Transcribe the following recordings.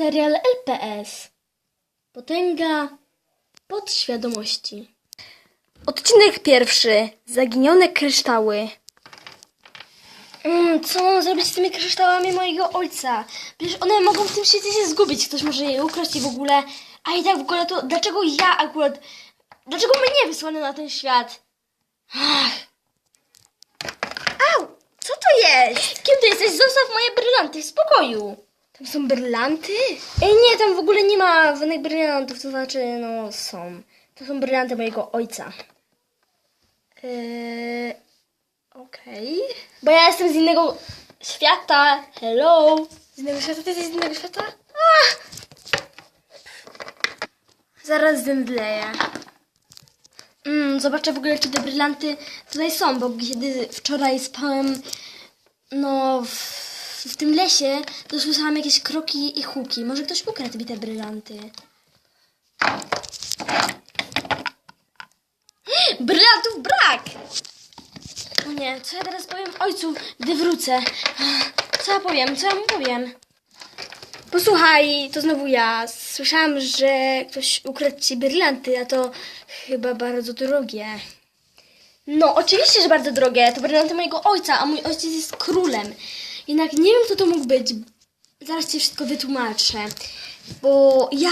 Serial LPS. Potęga podświadomości. Odcinek pierwszy. Zaginione kryształy. Mm, co mam zrobić z tymi kryształami mojego ojca? Przecież one mogą w tym świecie się zgubić. Ktoś może je ukraść i w ogóle. A i tak w ogóle to dlaczego ja akurat. Dlaczego mnie wysłano na ten świat? Ach. Au! Co to jest? Kim ty jesteś? Zostaw moje brylanty w spokoju. Tam są brylanty? Ej, nie, tam w ogóle nie ma żadnych brylantów, to znaczy, no są. To są brylanty mojego ojca. Eee, Okej. Bo ja jestem z innego świata. Hello. Z innego świata? Ty jesteś z innego świata? Ah! Zaraz zemdleję. Mm, zobaczę w ogóle, czy te brylanty tutaj są, bo kiedy wczoraj spałem, no, w, w tym lesie, to słyszałam jakieś kroki i huki. Może ktoś ukradł mi te brylanty. Brylantów brak! O nie, co ja teraz powiem ojcu, gdy wrócę? Co ja powiem, co ja mu powiem? Posłuchaj, to znowu ja. Słyszałam, że ktoś ukradł ci brylanty, a to chyba bardzo drogie. No, oczywiście, że bardzo drogie. To brylanty mojego ojca, a mój ojciec jest królem. Jednak nie wiem, kto to mógł być. Zaraz ci wszystko wytłumaczę. Bo ja...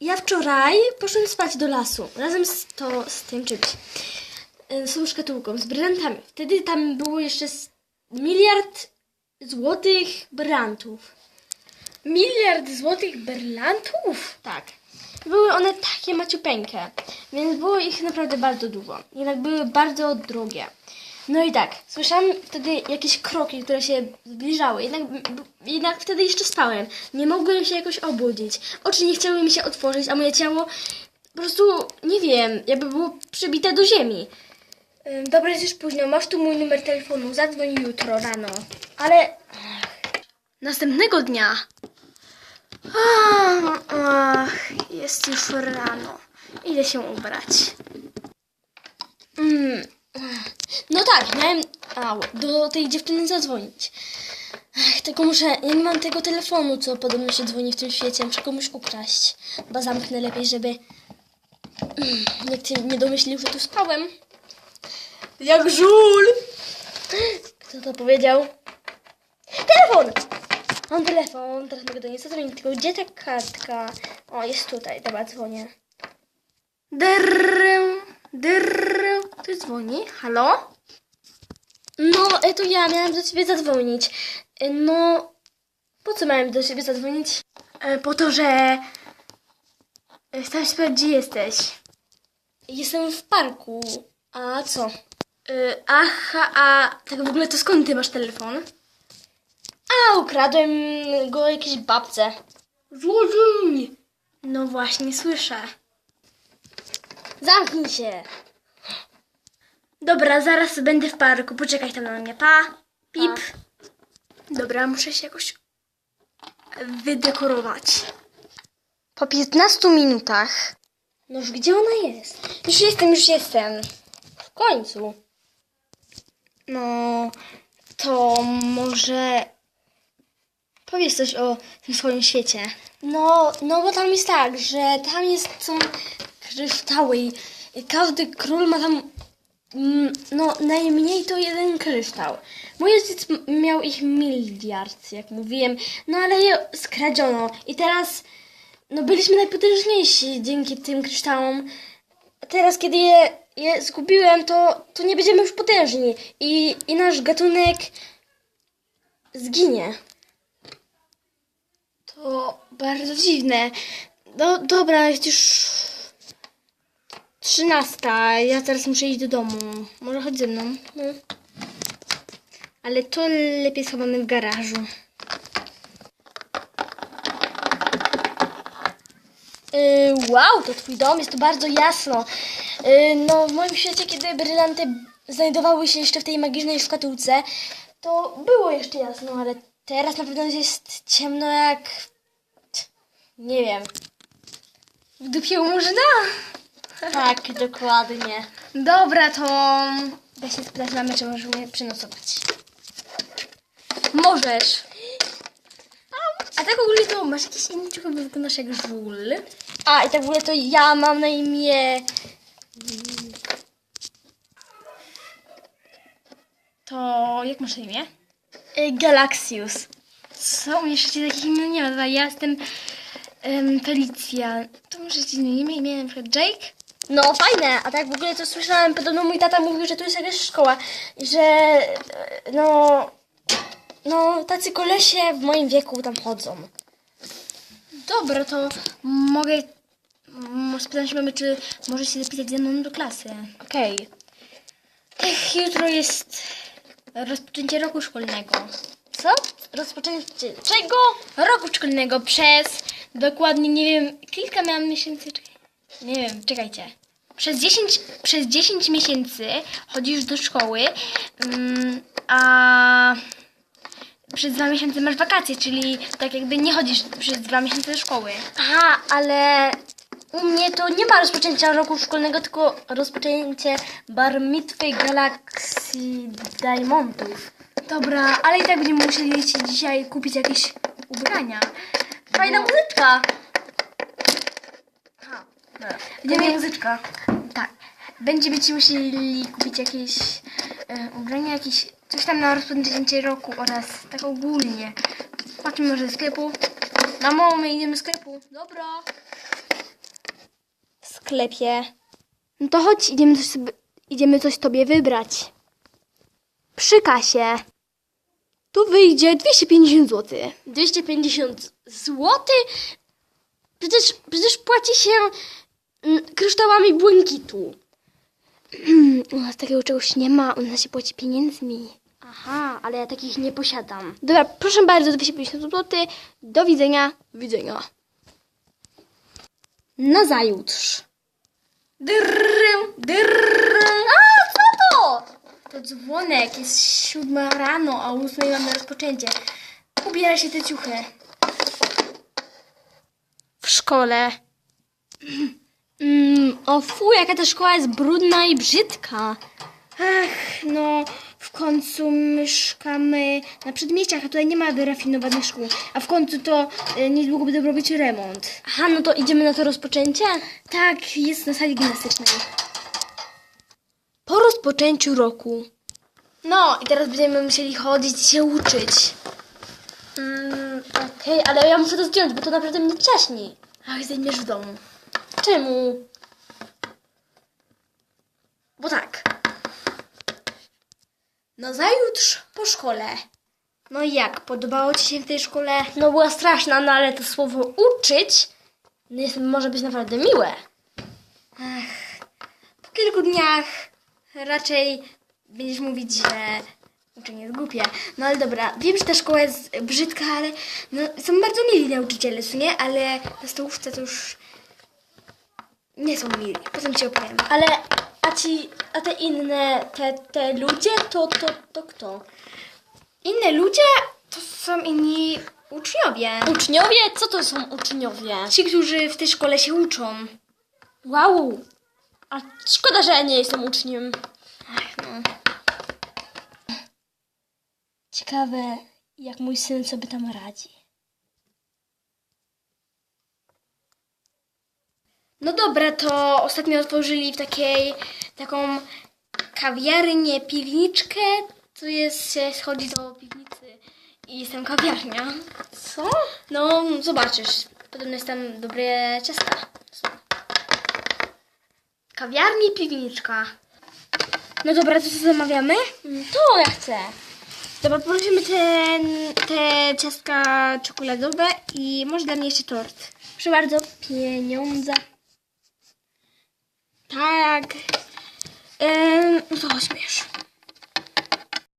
Ja wczoraj poszłam spać do lasu. Razem z, to, z tym czymś. y, Z tą szkatułką, z brylantami. Wtedy tam było jeszcze miliard złotych brylantów. Miliard złotych brylantów? Tak. Były one takie maciupeńkie, więc było ich naprawdę bardzo dużo. Jednak były bardzo drogie. No i tak, słyszałam wtedy jakieś kroki, które się zbliżały. Jednak, jednak wtedy jeszcze spałem. Nie mogłem się jakoś obudzić. Oczy nie chciały mi się otworzyć, a moje ciało po prostu, nie wiem, jakby było przybite do ziemi. Dobra, jest już późno. Masz tu mój numer telefonu. Zadzwoń jutro rano. Ale... Następnego dnia Ach, ach, jest już rano. Idę się ubrać. Mm. No tak, miałem au, do tej dziewczyny zadzwonić. Ach, tylko muszę, ja nie mam tego telefonu, co podobno się dzwoni w tym świecie. Muszę komuś ukraść. Chyba zamknę lepiej, żeby nikt się nie domyślił, że tu spałem. Jak żul! Kto to powiedział? Telefon! Mam telefon, teraz mogę do niej zadzwonić, tylko gdzie ta kartka? O, jest tutaj, dobra, dzwonię. Drrrr, drrrr, ktoś dzwoni, halo? No, e, to ja miałam do ciebie zadzwonić. E, No, po co miałem do ciebie zadzwonić? E, Po to, że chciałam się sprawdzić, gdzie jesteś. Jestem w parku. A co? Aha, a tak w ogóle to skąd ty masz telefon? A, ukradłem go jakiejś babce. Złodziej! No właśnie, słyszę. Zamknij się. Dobra, zaraz będę w parku. Poczekaj tam na mnie. Pa. Pip. Dobra, muszę się jakoś wydekorować. Po 15 minutach. Noż gdzie ona jest? Już jestem, już jestem. W końcu. No, to może Powiedz coś o tym swoim świecie. No, no bo tam jest tak, że tam jest, są kryształy i każdy król ma tam, no najmniej to jeden kryształ. Mój ojciec miał ich miliard, jak mówiłem, no ale je skradziono i teraz, no byliśmy najpotężniejsi dzięki tym kryształom. Teraz, kiedy je, je zgubiłem, to, to nie będziemy już potężni i, i nasz gatunek zginie. To bardzo dziwne. No dobra, już trzynasta. Ja teraz muszę iść do domu. Może chodź ze mną. No. Ale to lepiej schowamy w garażu. Yy, wow, to twój dom, jest tu bardzo jasno. Yy, no, w moim świecie, kiedy brylanty znajdowały się jeszcze w tej magicznej szkatułce, to było jeszcze jasno, ale teraz na pewno jest ciemno jak... Nie wiem. W dupie u? Tak, dokładnie. Dobra, to... Ja się spytać mamy, czy możesz mnie przenocować. Możesz. A tak ogólnie to masz jakiś inny ciuch, bo wyglądasz jak żul. A, i tak w ogóle to ja mam na imię... To jak masz na imię? y, Galaxius. Co? Jeszcze takich imion nie ma. Ja jestem em, Felicja. To może ci inne imię? Imię na przykład Jake? No fajne, a tak w ogóle to słyszałem, podobno mój tata mówił, że tu jest jakaś szkoła i że e, no, no tacy kolesie w moim wieku tam chodzą. Dobra, to mogę... m, Spytam się mamy, czy może się zapisać ze mną do klasy. Okej. Ech, jutro jest rozpoczęcie roku szkolnego. Co? Rozpoczęcie czego? Roku szkolnego przez dokładnie, nie wiem, kilka miałam miesięcy. Czekaj. Nie wiem, czekajcie. Przez 10, przez 10 miesięcy chodzisz do szkoły, mm, a przez dwa miesiące masz wakacje, czyli tak jakby nie chodzisz przez dwa miesiące do szkoły. Aha, ale u mnie to nie ma rozpoczęcia roku szkolnego, tylko rozpoczęcie barmitwy Galaxii Diamondów. Dobra, ale i tak będziemy musieli ci dzisiaj kupić jakieś ubrania. Fajna muzyczka. Aha, Dobra. Będziemy muzyczka. Tak. Będziemy ci musieli kupić jakieś e, ubrania, jakieś coś tam na rozpoczęcie roku oraz tak ogólnie. Patrzmy może do sklepu. Mamo, my idziemy do sklepu. Dobra. W sklepie. No to chodź, idziemy coś, sobie, idziemy coś tobie wybrać. Przy kasie. Tu wyjdzie 250 zł. 250 zł? Przecież, przecież płaci się kryształami błękitu. U nas takiego czegoś nie ma, u nas się płaci pieniędzmi. Aha, ale ja takich nie posiadam. Dobra, proszę bardzo, 250 zł. Do widzenia. Widzenia. Nazajutrz. Drrrrym, drrrrym. A, co to? To dzwonek, jest siódma rano, a o ósmej mamy rozpoczęcie. Ubieraj się te ciuchy. W szkole. Mm, o fu, jaka ta szkoła jest brudna i brzydka. Ach, no w końcu mieszkamy na przedmieściach, a tutaj nie ma wyrafinowanych szkół. A w końcu to y, niedługo będą robić remont. Aha, no to idziemy na to rozpoczęcie? Tak, jest na sali gimnastycznej. Po rozpoczęciu roku. No i teraz będziemy musieli chodzić i się uczyć. Mm, Okej, ale ja muszę to zdjąć, bo to naprawdę mnie ciaśni. Ach, zajmiesz w domu. Czemu? Bo tak. No zajutrz po szkole. No i jak? Podobało Ci się w tej szkole? No była straszna, no ale to słowo uczyć jest, może być naprawdę miłe. Po kilku dniach raczej będziesz mówić, że uczenie jest głupie. No ale dobra, wiem, że ta szkoła jest brzydka, ale no, są bardzo mili nauczyciele, nie? Ale na stołówce to już nie są mili. Potem Ci opowiem. Ale, a ci, a te inne, te, te ludzie, to, to, to kto? Inne ludzie to są inni uczniowie. Uczniowie? Co to są uczniowie? Ci, którzy w tej szkole się uczą. Wow! A szkoda, że ja nie jestem uczniem. Ach, no. Ciekawe, jak mój syn sobie tam radzi. No dobra, to ostatnio otworzyli w takiej taką kawiarnię, piwniczkę, co jest, się schodzi do piwnicy i jest tam kawiarnia. Co? No, zobaczysz. Podobno jest tam dobre ciasta. Są. Kawiarnia i piwniczka. No dobra, to co zamawiamy? To ja chcę. Dobra, prosimy ten, te ciastka czekoladowe i może dla mnie jeszcze tort. Proszę bardzo, pieniądze. Tak. Ehm, no to już.